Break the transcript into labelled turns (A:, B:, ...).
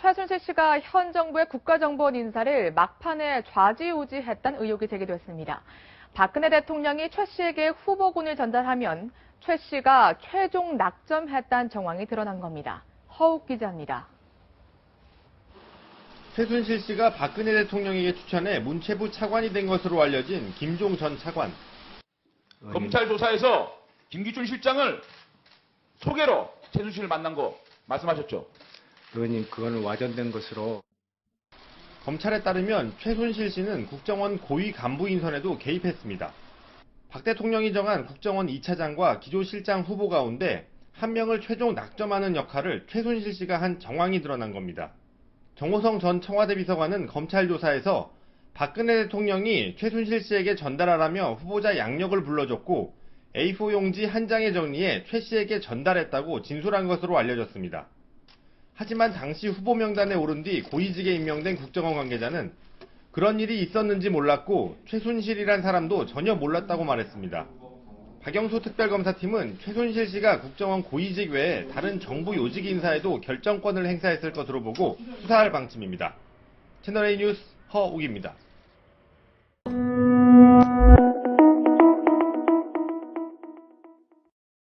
A: 최순실 씨가 현 정부의 국가정보원 인사를 막판에 좌지우지했다는 의혹이 제기됐습니다. 박근혜 대통령이 최 씨에게 후보군을 전달하면 최 씨가 최종 낙점했다는 정황이 드러난 겁니다. 허욱 기자입니다.
B: 최순실 씨가 박근혜 대통령에게 추천해 문체부 차관이 된 것으로 알려진 김종 전 차관.
C: 검찰 조사에서 김기춘 실장을 소개로 최순실을 만난 거 말씀하셨죠?
D: 의원님, 그거는 와전된 것으로
B: 검찰에 따르면 최순실 씨는 국정원 고위 간부 인선에도 개입했습니다. 박 대통령이 정한 국정원 2차장과 기조실장 후보 가운데 한 명을 최종 낙점하는 역할을 최순실 씨가 한 정황이 드러난 겁니다. 정호성 전 청와대 비서관은 검찰 조사에서 박근혜 대통령이 최순실 씨에게 전달하라며 후보자 양력을 불러줬고 A4 용지 한 장에 정리해 최 씨에게 전달했다고 진술한 것으로 알려졌습니다. 하지만 당시 후보 명단에 오른 뒤 고위직에 임명된 국정원 관계자는 그런 일이 있었는지 몰랐고 최순실이란 사람도 전혀 몰랐다고 말했습니다. 박영수 특별검사팀은 최순실 씨가 국정원 고위직 외에 다른 정부 요직 인사에도 결정권을 행사했을 것으로 보고 수사할 방침입니다. 채널A 뉴스 허욱입니다.